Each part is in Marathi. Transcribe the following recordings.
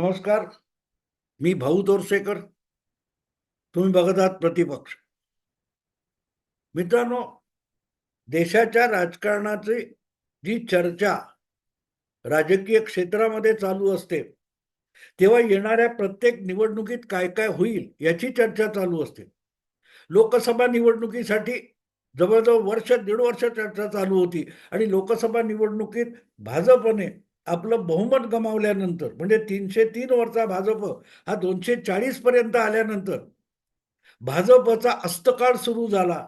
नमस्कार. मी भाऊ तोरसेकर तुम्ही बघत आहात प्रतिपक्ष. मित्रांनो देशाच्या राजकारणाची जी चर्चा राजकीय क्षेत्रामध्ये चालू असते तेव्हा येणाऱ्या प्रत्येक निवडणुकीत काय काय होईल याची चर्चा चालू असते. लोकसभा निवडणुकीसाठी जवळजवळ वर्ष दीड वर्ष चर्चा चालू होती आणि लोकसभा निवडणुकीत भाजपने आपलं बहुमत गमावल्यानंतर म्हणजे तीनशे तीन वरचा भाजप हा दोनशे चाळीस पर्यंत आल्यानंतर भाजपचा अस्तकाळ सुरू झाला.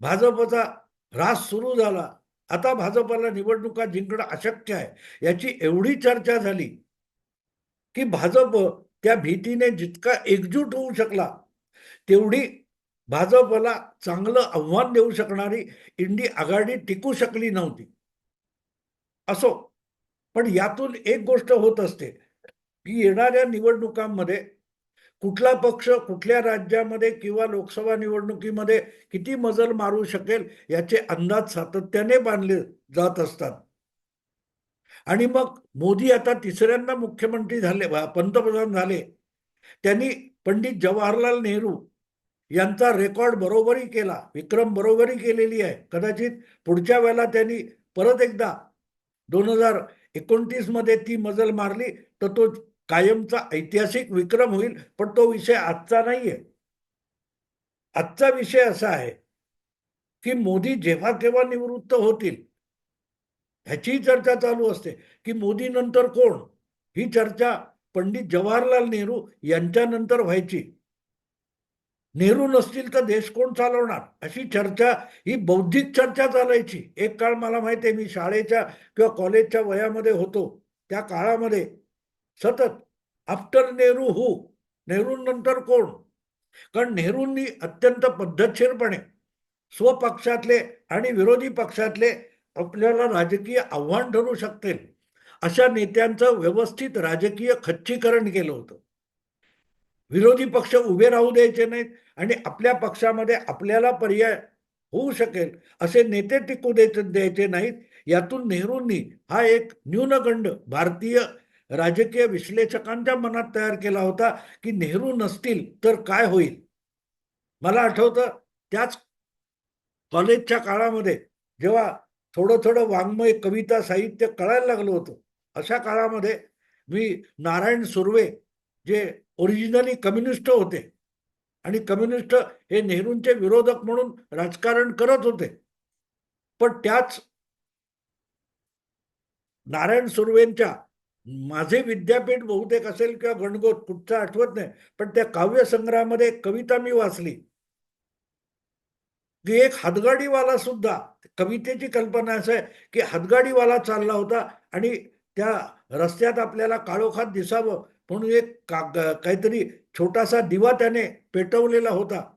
भाजपचा ऱ्हास सुरू झाला. आता भाजपला निवडणुका जिंकणं अशक्य आहे याची एवढी चर्चा झाली की भाजप त्या भीतीने जितका एकजूट होऊ शकला तेवढी भाजपला चांगलं आव्हान देऊ शकणारी इंडी आघाडी टिकू शकली नव्हती. असो. पण यातून एक गोष्ट होत असते की येणाऱ्या निवडणुकांमध्ये कुठला पक्ष कुठल्या राज्यामध्ये किंवा लोकसभा निवडणुकीमध्ये किती मजल मारू शकेल याचे अंदाज सातत्याने बांधले जात असतात. आणि मग मोदी आता तिसऱ्यांदा मुख्यमंत्री झाले पंतप्रधान झाले. त्यांनी पंडित जवाहरलाल नेहरू यांचा रेकॉर्ड बरोबरी केला विक्रम बरोबरी केलेली आहे. कदाचित पुढच्या वेळेला त्यांनी परत एकदा दोन हजार एकोणतीसमध्ये ती मजल मारली तर तो कायमचा ऐतिहासिक विक्रम होईल पण तो विषय आजचा नाहीये. आजचा विषय असा आहे की मोदी जेव्हा केव्हा निवृत्त होतील ह्याची चर्चा चालू असते की मोदी नंतर कोण? ही चर्चा पंडित जवाहरलाल नेहरू यांच्यानंतर व्हायची. नेहरू नसतील तर देश कोण चालवणार? अशी चर्चा ही बौद्धिक चर्चा चालायची. एक काळ मला माहिती आहे मी शाळेच्या किंवा कॉलेजच्या वयामध्ये होतो. त्या काळामध्ये सतत आफ्टर नेहरू हू नेहरूंनंतर कोण? कारण नेहरूंनी अत्यंत पद्धतशीरपणे स्वपक्षातले आणि विरोधी पक्षातले आपल्याला राजकीय आव्हान ठरू शकतील. अशा नेत्यांचं व्यवस्थित राजकीय खच्चीकरण केलं होतं. विरोधी पक्ष उभे राहू द्यायचे नाहीत आणि आपल्या पक्षामध्ये आपल्याला पर्याय होऊ शकेल असे नेते टिकू द्यायचे द्यायचे नाहीत. यातून नेहरूंनी हा एक न्यूनगंड भारतीय राजकीय विश्लेषकांच्या मनात तयार केला होता की नेहरू नसतील तर काय होईल? मला आठवतं त्याच कॉलेजच्या काळामध्ये जेव्हा थोडं थोडं वाङ्मय कविता साहित्य कळायला लागलं होतं. अशा काळामध्ये मी नारायण सुर्वे जे ओरिजिनली कम्युनिस्ट होते. आणि कम्युनिस्ट हे नेहरूंचे विरोधक म्हणून राजकारण करत होते. पण त्याच नारायण सुर्वेंच्या माझे विद्यापीठ बहुतेक असेल किंवा गणगोत कुठचं आठवत नाही पण त्या काव्य संग्रहामध्ये कविता मी वाचली. की एक हातगाडीवाला सुद्धा कवितेची कल्पना असं आहे की हातगाडीवाला चालला होता आणि त्या रस्त्यात आपल्याला काळोखात दिसावं म्हणून एक का काहीतरी छोटासा दिवा त्याने पेटवलेला होता.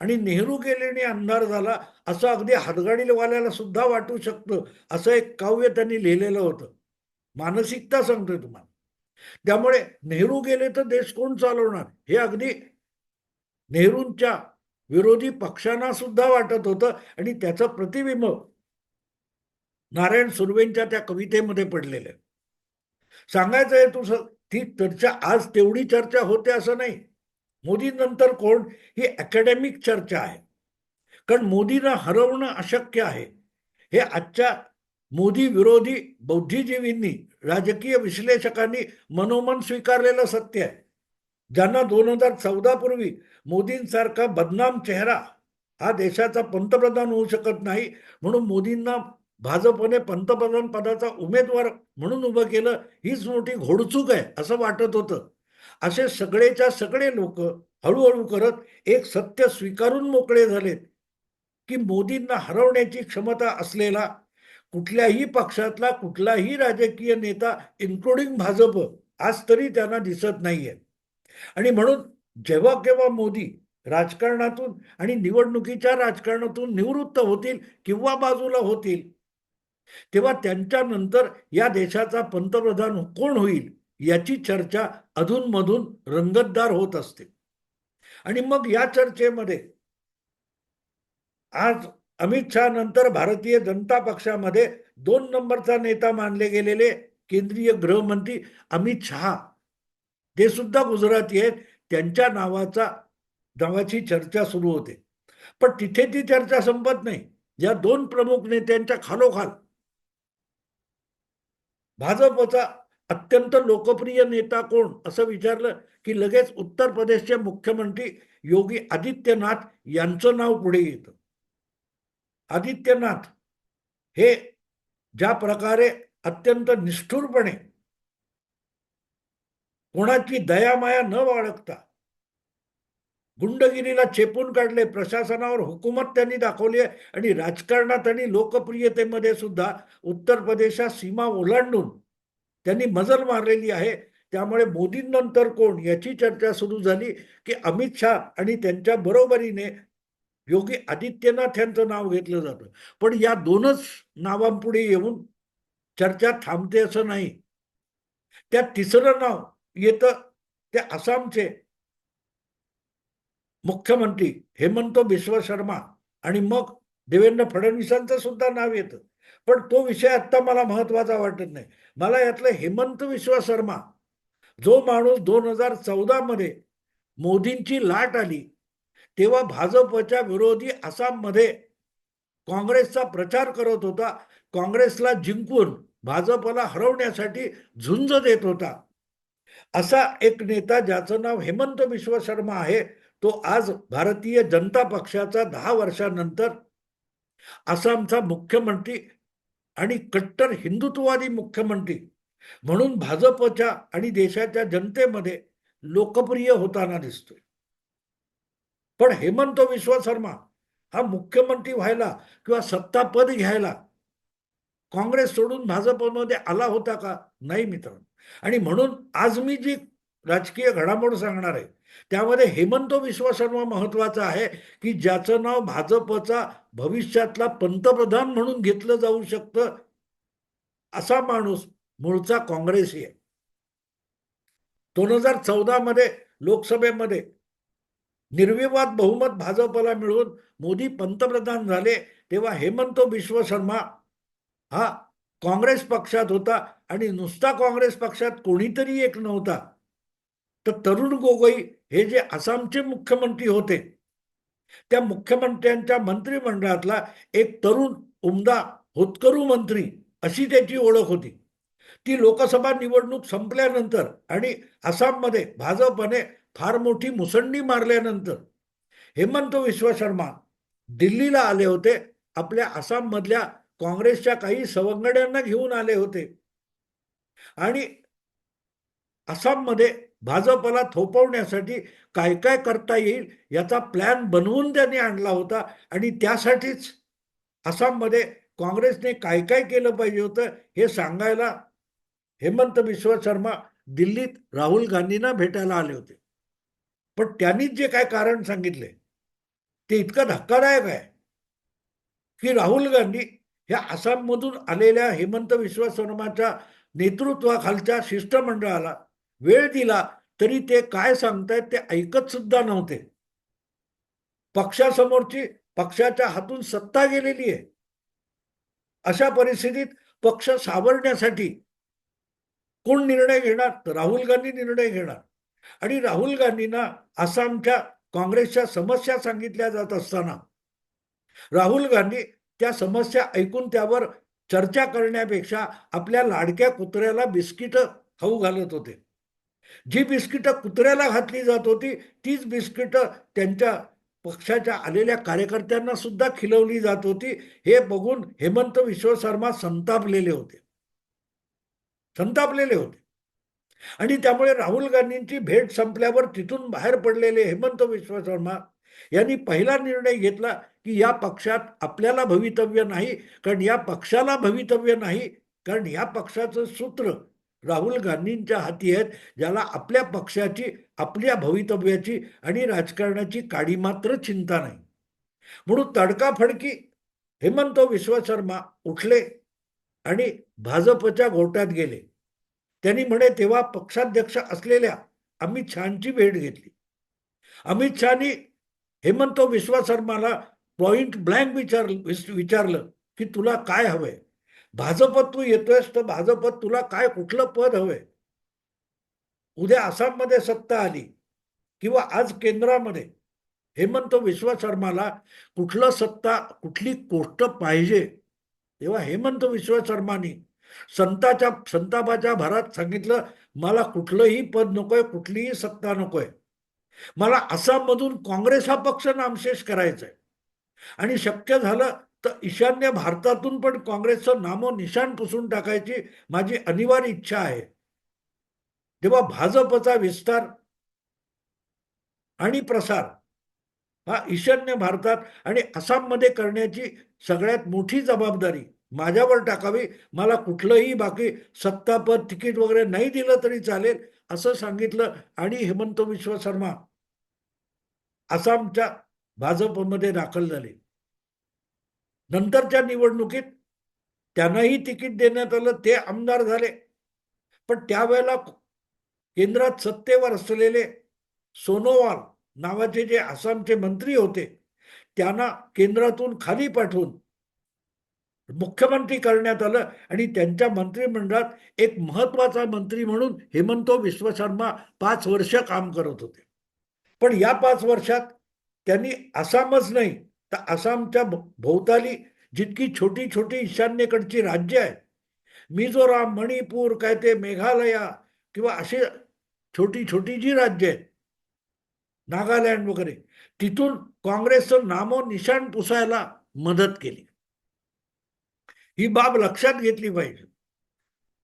आणि नेहरू गेल्याने अंधार झाला. असं अगदी हातगाडीवाल्याला सुद्धा वाटू शकतं असं एक काव्य त्यांनी लिहिलेलं होतं. मानसिकता सांगतोय तुम्हाला. त्यामुळे नेहरू गेले तर देश कोण चालवणार? हे अगदी नेहरूंच्या विरोधी पक्षांना सुद्धा वाटत होतं आणि त्याचं प्रतिबिंब नारायण सुर्वेंच्या त्या कवितेमध्ये पडलेलं आहे. सांगायचं आहे तुझं ती चर्चा आज तेवढी चर्चा होते असं नाही. मोदीनंतर कोण? ही अकॅडमिक चर्चा आहे. कारण मोदींना हरवणं अशक्य आहे. हे आजच्या मोदी विरोधी बौद्धिजीवींनी राजकीय विश्लेषकांनी मनोमन स्वीकारलेलं सत्य आहे. ज्यांना दोन हजार चौदा पूर्वी मोदींसारखा बदनाम चेहरा हा देशाचा पंतप्रधान होऊ शकत नाही म्हणून मोदींना भाजपने पंतप्रधान पदाचा उमेदवार म्हणून उभं केलं हीच मोठी घोडचूक आहे असं वाटत होतं. असे सगळेच्या सगळे लोक हळूहळू करत एक सत्य स्वीकारून मोकळे झालेत की मोदींना हरवण्याची क्षमता असलेला कुठल्याही पक्षातला कुठलाही राजकीय नेता इन्क्लुडिंग भाजप आज तरी त्यांना दिसत नाहीये. आणि म्हणून जेव्हा केव्हा मोदी राजकारणातून आणि निवडणुकीच्या राजकारणातून निवृत्त होतील किंवा बाजूला होतील तेव्हा त्यांच्यानंतर या देशाचा पंतप्रधान कोण होईल याची चर्चा अधूनमधून रंगतदार होत असते. आणि मग या चर्चेमध्ये आज अमित शहा नंतर भारतीय जनता पक्षामध्ये दोन नंबरचा नेता मानले गेलेले केंद्रीय गृहमंत्री अमित शहा. ते सुद्धा गुजराती आहेत. त्यांच्या नावाचा नावाची चर्चा सुरू होते. पण तिथे ती चर्चा संपत नाही. या दोन प्रमुख नेत्यांच्या खालोखाल भाजपचा अत्यंत लोकप्रिय नेता कोण? असं विचारलं की लगेच उत्तर प्रदेशचे मुख्यमंत्री योगी आदित्यनाथ यांचं नाव पुढे येतं. आदित्यनाथ हे ज्या प्रकारे अत्यंत निष्ठुरपणे कोणाची दयामाया न बाळगता गुंडगिरीला चेपून काढले. प्रशासनावर हुकूमत त्यांनी दाखवली आहे. आणि राजकारणात आणि लोकप्रियतेमध्ये सुद्धा उत्तर प्रदेशात सीमा ओलांडून त्यांनी मजल मारलेली आहे. त्यामुळे मोदींनंतर कोण? याची चर्चा सुरू झाली की अमित शहा आणि त्यांच्या बरोबरीने योगी आदित्यनाथ यांचं नाव घेतलं जातं. पण या दोनच नावांपुढे येऊन चर्चा थांबते असं नाही. त्या तिसरं नाव येतं ते आसामचे मुख्यमंत्री हेमंत बिश्व शर्मा आणि मग देवेंद्र फडणवीसांचं सुद्धा नाव येतं. पण तो विषय आत्ता मला महत्त्वाचा वाटत नाही. मला यातलं हेमंत विश्व शर्मा जो माणूस दोन हजार चौदा मध्ये मोदींची लाट आली तेव्हा भाजपच्या विरोधी आसाममध्ये काँग्रेसचा प्रचार करत होता काँग्रेसला जिंकून भाजपला हरवण्यासाठी झुंज देत होता. असा एक नेता ज्याचं नाव हेमंत विश्व शर्मा आहे तो आज भारतीय जनता पक्षाचा दहा वर्षानंतर आसामचा मुख्यमंत्री आणि कट्टर हिंदुत्ववादी मुख्यमंत्री म्हणून भाजपच्या आणि देशाच्या जनतेमध्ये लोकप्रिय होताना दिसतोय. पण हेमंत विश्व शर्मा हा मुख्यमंत्री व्हायला किंवा सत्तापद घ्यायला काँग्रेस सोडून भाजपमध्ये आला होता का? नाही मित्रांनो. आणि म्हणून आज मी जी राजकीय घडामोड सांगणार आहे. त्यामध्ये हेमंत विश्व शर्मा महत्त्वाचा आहे की ज्याचं नाव भाजपचा भविष्यातला पंतप्रधान म्हणून घेतलं जाऊ शकतं असा माणूस मूळचा काँग्रेसी आहे. दोन हजार चौदा मध्ये लोकसभेमध्ये निर्विवाद बहुमत भाजपला मिळून मोदी पंतप्रधान झाले तेव्हा हेमंत विश्व शर्मा हा काँग्रेस पक्षात होता आणि नुसता काँग्रेस पक्षात कोणीतरी एक नव्हता. तर तरुण गोगोई हे जे आसामचे मुख्यमंत्री होते त्या मुख्यमंत्र्यांच्या मंत्रिमंडळातला एक तरुण उमदा होतकरू मंत्री अशी त्याची ओळख होती. ती लोकसभा निवडणूक संपल्यानंतर आणि आसाममध्ये भाजपने फार मोठी मुसंडी मारल्यानंतर हेमंत विश्व शर्मा दिल्लीला आले होते. आपल्या आसाममधल्या काँग्रेसच्या काही सवंगड्यांना घेऊन आले होते. आणि आसाममध्ये भाजपला थोपवण्यासाठी काय काय करता येईल याचा प्लॅन बनवून त्यांनी आणला होता. आणि त्यासाठीच आसाममध्ये काँग्रेसने काय काय केलं पाहिजे होतं हे सांगायला हेमंत बिश्व शर्मा दिल्लीत राहुल गांधींना भेटायला आले होते. पण त्यांनीच जे काय कारण सांगितले ते इतकं धक्कादायक आहे की राहुल गांधी ह्या आसाममधून आलेल्या हेमंत विश्व शर्माच्या नेतृत्वाखालच्या शिष्टमंडळाला वेळ दिला तरी ते काय सांगतायत ते ऐकत सुद्धा नव्हते. पक्षासमोरची पक्षाच्या हातून सत्ता गेलेली आहे. अशा परिस्थितीत पक्ष सावरण्यासाठी कोण निर्णय घेणार? तर राहुल गांधी निर्णय घेणार. आणि राहुल गांधींना आसामच्या काँग्रेसच्या समस्या सांगितल्या जात असताना राहुल गांधी त्या समस्या ऐकून त्यावर चर्चा करण्यापेक्षा आपल्या लाडक्या कुत्र्याला बिस्किट खाऊ घालत होते. जी बिस्किटं कुत्र्याला घातली जात होती तीच बिस्किटं त्यांच्या पक्षाच्या आलेल्या कार्यकर्त्यांना सुद्धा खिलवली जात होती. हे बघून हेमंत विश्व शर्मा संतापलेले होते. संतापलेले होते. आणि त्यामुळे राहुल गांधींची भेट संपल्यावर तिथून बाहेर पडलेले हेमंत विश्व शर्मा यांनी पहिला निर्णय घेतला की या पक्षात आपल्याला भवितव्य नाही कारण या पक्षाला भवितव्य नाही कारण या पक्षाचं सूत्र राहुल गांधींच्या हाती आहेत ज्याला आपल्या पक्षाची आपल्या भवितव्याची आणि राजकारणाची काडी मात्र चिंता नाही. म्हणून तडकाफडकी हेमंत विश्व शर्मा उठले आणि भाजपच्या गोटात गेले. त्यांनी म्हणे तेव्हा पक्षाध्यक्ष असलेल्या अमित शहाची भेट घेतली. अमित शहानी हेमंत विश्व शर्माला पॉइंट ब्लँक विचार विचारलं की तुला काय हवंय? भाजपत तू येतोयस तर भाजपत तुला काय कुठलं पद हवंय? उद्या आसाममध्ये सत्ता आली किंवा आज केंद्रामध्ये हेमंत विश्व शर्माला कुठलं सत्ता कुठली गोष्ट पाहिजे? तेव्हा हेमंत विश्व शर्मानी संताच्या संतापाच्या भरात सांगितलं मला कुठलंही पद नकोय कुठलीही सत्ता नकोय. मला आसाममधून काँग्रेस हा पक्ष नामशेष करायचा आहे आणि शक्य झालं तर ईशान्य भारतातून पण काँग्रेसचं नामो निशाण पुसून टाकायची माझी अनिवार्य इच्छा आहे. तेव्हा भाजपचा विस्तार आणि प्रसार हा ईशान्य भारतात आणि आसाममध्ये करण्याची सगळ्यात मोठी जबाबदारी माझ्यावर टाकावी. मला कुठलंही बाकी सत्तापद तिकीट वगैरे नाही दिलं तरी चालेल असं सांगितलं आणि हेमंत विश्व शर्मा आसामच्या भाजपमध्ये दाखल झाले. नंतरच्या निवडणुकीत त्यांनाही तिकीट देण्यात आलं ते आमदार झाले. पण त्यावेळेला केंद्रात सत्तेवर असलेले सोनोवाल नावाचे जे आसामचे मंत्री होते त्यांना केंद्रातून खाली पाठवून मुख्यमंत्री करण्यात आलं आणि त्यांच्या मंत्रिमंडळात एक महत्त्वाचा मंत्री म्हणून हेमंत विश्व शर्मा पाच वर्ष काम करत होते. पण या पाच वर्षात त्यांनी आसामच नाही तर आसामच्या भोवताली जितकी छोटी छोटी ईशान्येकडची राज्य आहेत मिझोराम मणिपूर काय ते मेघालया किंवा अशी छोटी छोटी जी राज्य आहेत नागालँड वगैरे तिथून काँग्रेसचं नामो निशाण पुसायला मदत केली. ही बाब लक्षात घेतली पाहिजे.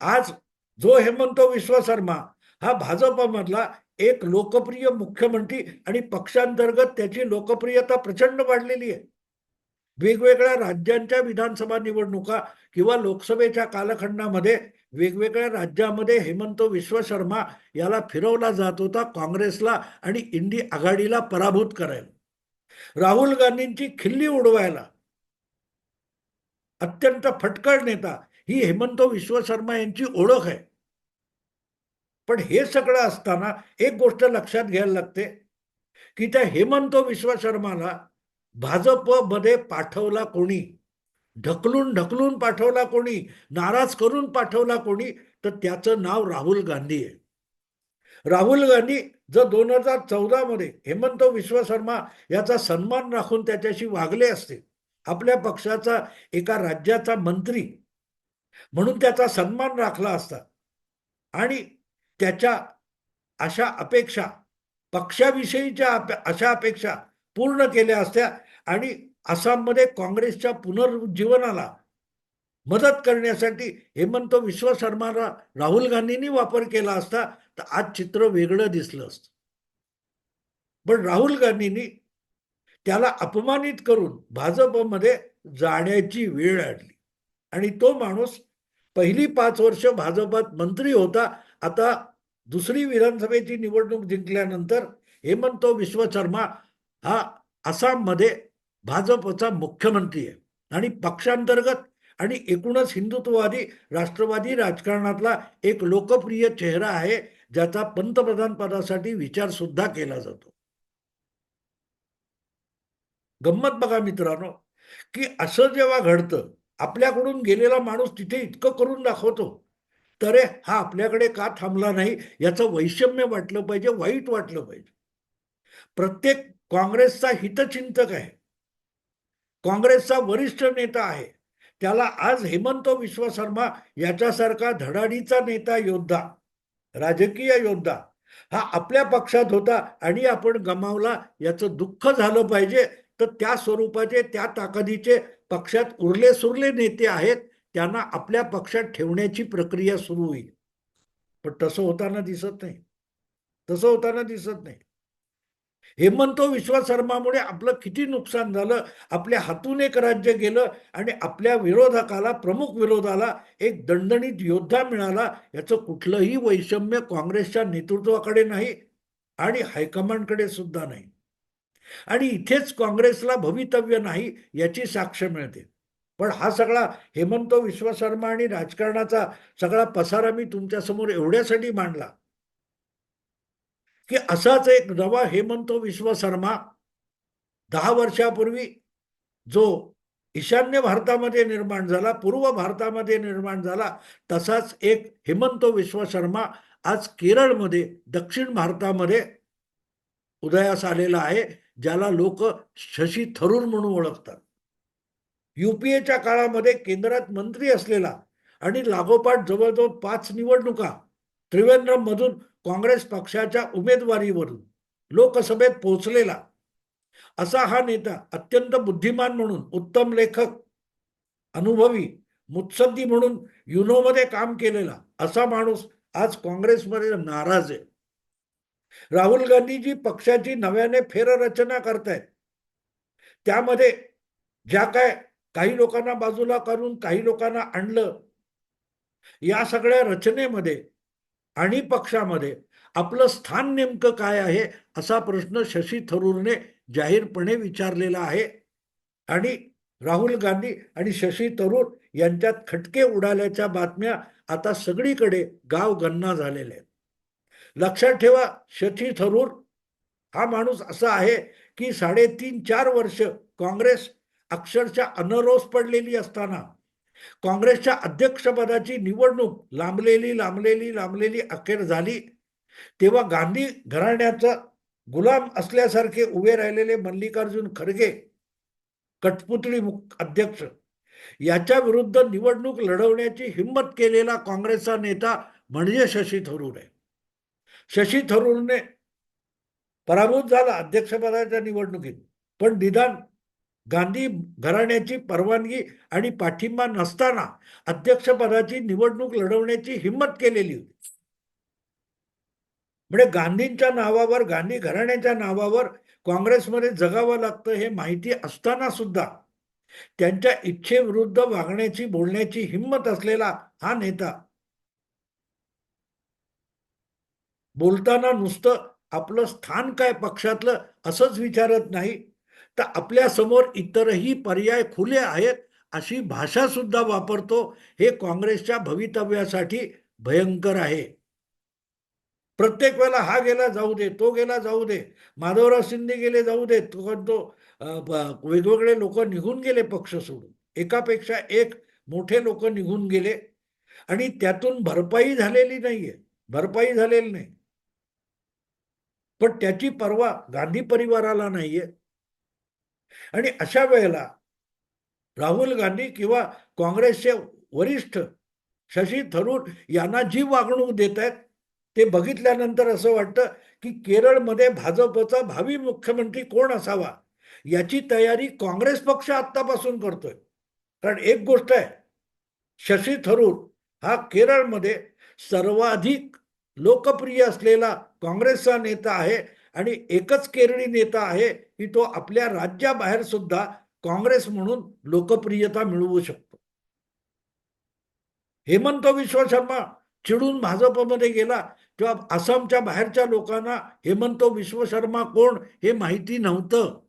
आज जो हेमंत विश्व शर्मा हा भाजपमधला एक लोकप्रिय मुख्यमंत्री आणि पक्षांतर्गत त्याची लोकप्रियता प्रचंड वाढलेली आहे. वेगवेगळ्या राज्यांच्या विधानसभा निवडणुका किंवा लोकसभेच्या कालखंडामध्ये वेगवेगळ्या राज्यामध्ये हेमंत विश्व शर्मा याला फिरवला जात होता काँग्रेसला आणि इंडी आघाडीला पराभूत करायला. राहुल गांधींची खिल्ली उडवायला अत्यंत फटकळ नेता ही हेमंत विश्व शर्मा यांची ओळख आहे. पण हे सगळं असताना एक गोष्ट लक्षात घ्यायला लागते की त्या हेमंत विश्व शर्माला भाजपमध्ये पाठवला कोणी? ढकलून ढकलून पाठवला कोणी? नाराज करून पाठवला कोणी? तर त्याचं नाव राहुल गांधी आहे. राहुल गांधी जर दोन हजार चौदामध्ये हेमंत विश्व शर्मा याचा सन्मान राखून त्याच्याशी वागले असते आपल्या पक्षाचा एका राज्याचा मंत्री म्हणून त्याचा सन्मान राखला असता आणि त्याच्या अशा अपेक्षा पक्षाविषयीच्या अशा अपेक्षा पूर्ण केल्या असत्या आणि आसाममध्ये काँग्रेसच्या पुनरुज्जीवनाला मदत करण्यासाठी हेमंत विश्व शर्माला राहुल गांधींनी वापर केला असता तर आज चित्र वेगळं दिसलं असतं. पण राहुल गांधींनी त्याला अपमानित करून भाजपमध्ये जाण्याची वेळ आणली. आणि तो माणूस पहिली पाच वर्ष भाजपात मंत्री होता आता दुसरी विधानसभेची निवडणूक जिंकल्यानंतर हेमंत विश्व शर्मा हा आसाममध्ये भाजपचा मुख्यमंत्री आहे. आणि पक्षांतर्गत आणि एकूणच हिंदुत्ववादी राष्ट्रवादी राजकारणातला एक लोकप्रिय चेहरा आहे ज्याचा पंतप्रधान पदासाठी विचार सुद्धा केला जातो. गंमत बघा मित्रांनो की असं जेव्हा घडतं आपल्याकडून गेलेला माणूस तिथे इतकं करून दाखवतो. तर हा आपल्याकडे का थांबला नाही? याचं वैषम्य वाटलं पाहिजे वाईट वाटलं पाहिजे. प्रत्येक काँग्रेसचा हितचिंतक आहे. काँग्रेसचा वरिष्ठ नेता आहे. त्याला आज हेमंत विश्व शर्मा याच्यासारखा धडाडीचा नेता योद्धा राजकीय योद्धा हा आपल्या पक्षात होता आणि आपण गमावला याचं दुःख झालं पाहिजे. तर त्या स्वरूपाचे त्या ताकदीचे पक्षात उरले सुरले नेते आहेत. त्यांना आपल्या पक्षात ठेवण्याची प्रक्रिया सुरू होईल. पण तसं होताना दिसत नाही. तसं होताना दिसत नाही. हेमंत विश्व शर्मामुळे आपलं किती नुकसान झालं? आपल्या हातून एक राज्य गेलं आणि आपल्या विरोधकाला प्रमुख विरोधाला एक दणदणीत योद्धा मिळाला याचं कुठलंही वैषम्य काँग्रेसच्या नेतृत्वाकडे नाही आणि हायकमांडकडे सुद्धा नाही. आणि इथेच काँग्रेसला भवितव्य नाही याची साक्ष मिळते. पण हा सगळा हेमंत विश्व शर्मा आणि राजकारणाचा सगळा पसारा मी तुमच्यासमोर एवढ्यासाठी मांडला की असाच एक नवा हेमंत विश्व शर्मा दहा वर्षापूर्वी जो ईशान्य भारतामध्ये निर्माण झाला पूर्व भारतामध्ये निर्माण झाला तसाच एक हेमंत विश्व शर्मा आज केरळमध्ये दक्षिण भारतामध्ये उदयास आलेला आहे ज्याला लोक शशी थरूर म्हणून ओळखतात. युपीएच्या काळामध्ये केंद्रात मंत्री असलेला आणि लागोपाठ जवळजवळ पाच निवडणुका त्रिवेंद्रम मधून काँग्रेस पक्षाच्या उमेदवारीवरून लोकसभेत पोहोचलेला असा हा नेता अत्यंत बुद्धिमान म्हणून उत्तम लेखक अनुभवी मुत्सद्दी म्हणून युनोमध्ये काम केलेला असा माणूस आज काँग्रेसमध्ये नाराज आहे. राहुल गांधीजी पक्षाची नव्याने फेररचना करतायत त्यामध्ये ज्या काय काही लोकांना बाजूला करून काही लोकांना आणलं या सगळ्या रचनेमध्ये आणि पक्षामध्ये आपलं स्थान नेमकं काय आहे असा प्रश्न शशी थरूरने जाहीरपणे विचारलेला आहे. आणि राहुल गांधी आणि शशी थरूर यांच्यात खटके उडाल्याच्या बातम्या आता सगळीकडे गाव गन्ना झालेले आहेत. लक्षात ठेवा शशी थरूर हा माणूस असा आहे की साडेतीन चार वर्ष काँग्रेस अक्षरशः अनरोस पडलेली असताना काँग्रेसच्या अध्यक्षपदाची निवडणूक लांबलेली लांबलेली लांबलेली अखेर झाली. तेव्हा गांधी घराण्याचा गुलाम असल्यासारखे उभे राहिलेले मल्लिकार्जुन खरगे कठपुतळी मुख अध्यक्ष याच्या विरुद्ध निवडणूक लढवण्याची हिंमत केलेला काँग्रेसचा नेता म्हणजे शशी थरूर आहे. शशी थरूरने पराभूत झाला अध्यक्षपदाच्या निवडणुकीत पण निदान गांधी घराण्याची परवानगी आणि पाठिंबा नसताना अध्यक्षपदाची निवडणूक लढवण्याची हिंमत केलेली होती. म्हणजे गांधींच्या नावावर गांधी घराण्याच्या नावावर काँग्रेसमध्ये जगावं लागतं हे माहिती असताना सुद्धा त्यांच्या इच्छेविरुद्ध वागण्याची बोलण्याची हिंमत असलेला हा नेता बोलताना नुसतं आपलं स्थान काय पक्षातलं असंच विचारत नाही. तर आपल्यासमोर इतरही पर्याय खुले आहेत अशी भाषा सुद्धा वापरतो. हे काँग्रेसच्या भवितव्यासाठी भयंकर आहे. प्रत्येक वेळेला हा गेला जाऊ दे तो गेला जाऊ दे माधवराव शिंदे गेले जाऊ दे तो तो वेगवेगळे लोक निघून गेले पक्ष सोडून. एकापेक्षा एक मोठे लोक निघून गेले. आणि त्यातून भरपाई झालेली नाहीये भरपाई झालेली नाही. पण त्याची पर्वा गांधी परिवाराला नाहीये. आणि अशा वेळेला राहुल गांधी किंवा काँग्रेसचे वरिष्ठ शशी थरूर यांना जी वागणूक देत आहेत ते बघितल्यानंतर असं वाटतं की केरळमध्ये भाजपचा भावी मुख्यमंत्री कोण असावा याची तयारी काँग्रेस पक्ष आत्तापासून करतोय. कारण एक गोष्ट आहे शशी थरूर हा केरळमध्ये सर्वाधिक लोकप्रिय असलेला काँग्रेसचा नेता आहे आणि एकच केरळी नेता आहे की तो आपल्या राज्याबाहेर सुद्धा काँग्रेस म्हणून लोकप्रियता मिळवू शकतो. हेमंत विश्व शर्मा चिडून भाजपमध्ये गेला तेव्हा आसामच्या बाहेरच्या लोकांना हेमंत विश्व शर्मा कोण हे माहिती नव्हतं.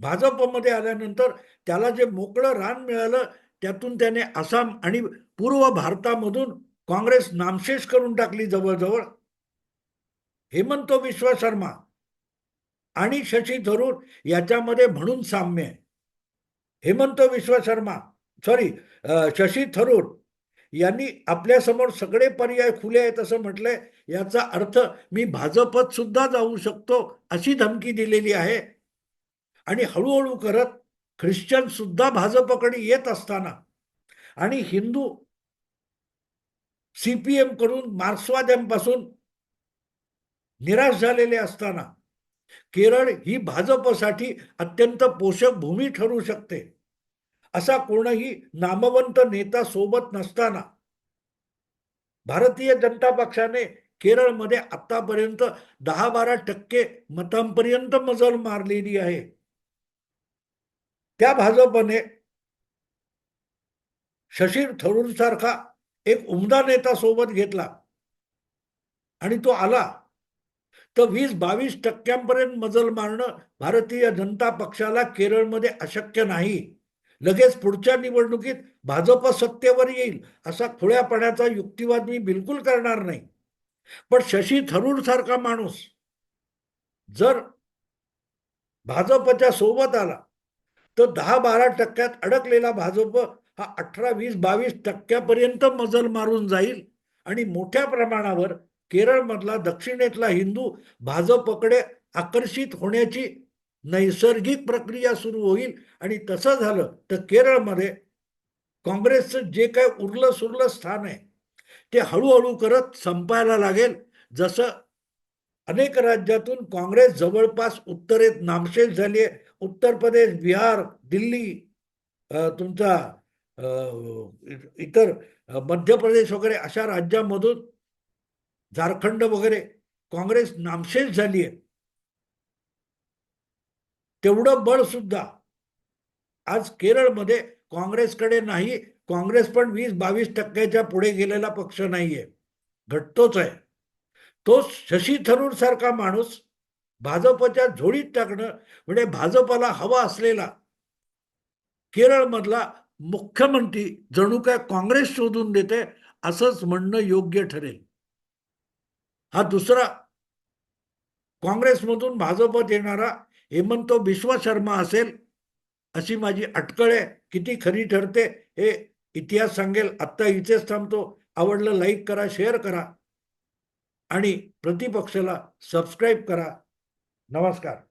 भाजपमध्ये आल्यानंतर त्याला जे मोकळं रान मिळालं त्यातून त्याने आसाम आणि पूर्व भारतामधून काँग्रेस नामशेष करून टाकली जवळजवळ. हेमंत विश्व शर्मा आणि शशी थरूर याच्यामध्ये म्हणून साम्य आहे. हेमंत विश्व शर्मा सॉरी शशी थरूर यांनी आपल्यासमोर सगळे पर्याय खुले आहेत असं म्हटलंय. याचा अर्थ मी भाजपत सुद्धा जाऊ शकतो अशी धमकी दिलेली आहे. आणि हळूहळू करत ख्रिश्चन सुद्धा भाजपकडे येत असताना आणि हिंदू सीपीएमकडून मार्क्सवाद्यांपासून निराश झालेले असताना केरळ ही भाजपसाठी अत्यंत पोषक भूमी ठरू शकते. असा कोणही नामवंत नेता सोबत नसताना भारतीय जनता पक्षाने केरळमध्ये आतापर्यंत दहा बारा टक्के मतांपर्यंत मजल मारलेली आहे. त्या भाजपने शशीर थरूर सारखा एक उमदा नेता सोबत घेतला आणि तो आला. तर वीस बावीस टक्क्यांपर्यंत मजल मारणं भारतीय जनता पक्षाला केरळमध्ये अशक्य नाही. लगेच पुढच्या निवडणुकीत भाजप सत्तेवर येईल असा खुळ्यापणाचा युक्तिवाद मी बिलकुल करणार नाही. पण शशी थरूर सारखा माणूस जर भाजपच्या सोबत आला तर दहा बारा टक्क्यात अडकलेला भाजप हा अठरा वीस बावीस टक्क्यापर्यंत मजल मारून जाईल आणि मोठ्या प्रमाणावर केरळमधला दक्षिणेतला हिंदू भाजपकडे आकर्षित होण्याची नैसर्गिक प्रक्रिया सुरू होईल. आणि तसं झालं तर केरळमध्ये काँग्रेसचं जे काय उरलं सुरलं स्थान आहे ते हळूहळू करत संपायला लागेल. जसं अनेक राज्यातून काँग्रेस जवळपास उत्तरेत नामशेष झाली आहे. उत्तर प्रदेश बिहार दिल्ली तुमचा इतर मध्य प्रदेश वगैरे अशा राज्यामधून झारखंड वगैरे काँग्रेस नामशेष झाली आहे. तेवढं बळ सुद्धा. आज केरळमध्ये काँग्रेसकडे नाही काँग्रेस पण वीस बावीस टक्क्याच्या पुढे गेलेला पक्ष नाहीये. घटतोच आहे. तो शशी थरूर सारखा माणूस भाजपच्या झोळीत टाकणं म्हणजे भाजपला हवा असलेला केरळमधला मुख्यमंत्री जणू काय काँग्रेस शोधून देते असंच म्हणणं योग्य ठरेल. हा दुसरा काँग्रेसमधून भाजपत येणारा हेमंत बिश्व शर्मा असेल अशी माझी अटकळ आहे. किती खरी ठरते हे इतिहास सांगेल. आत्ता इथेच थांबतो. आवडलं लाईक करा शेअर करा आणि प्रतिपक्षाला सबस्क्राईब करा. नमस्कार.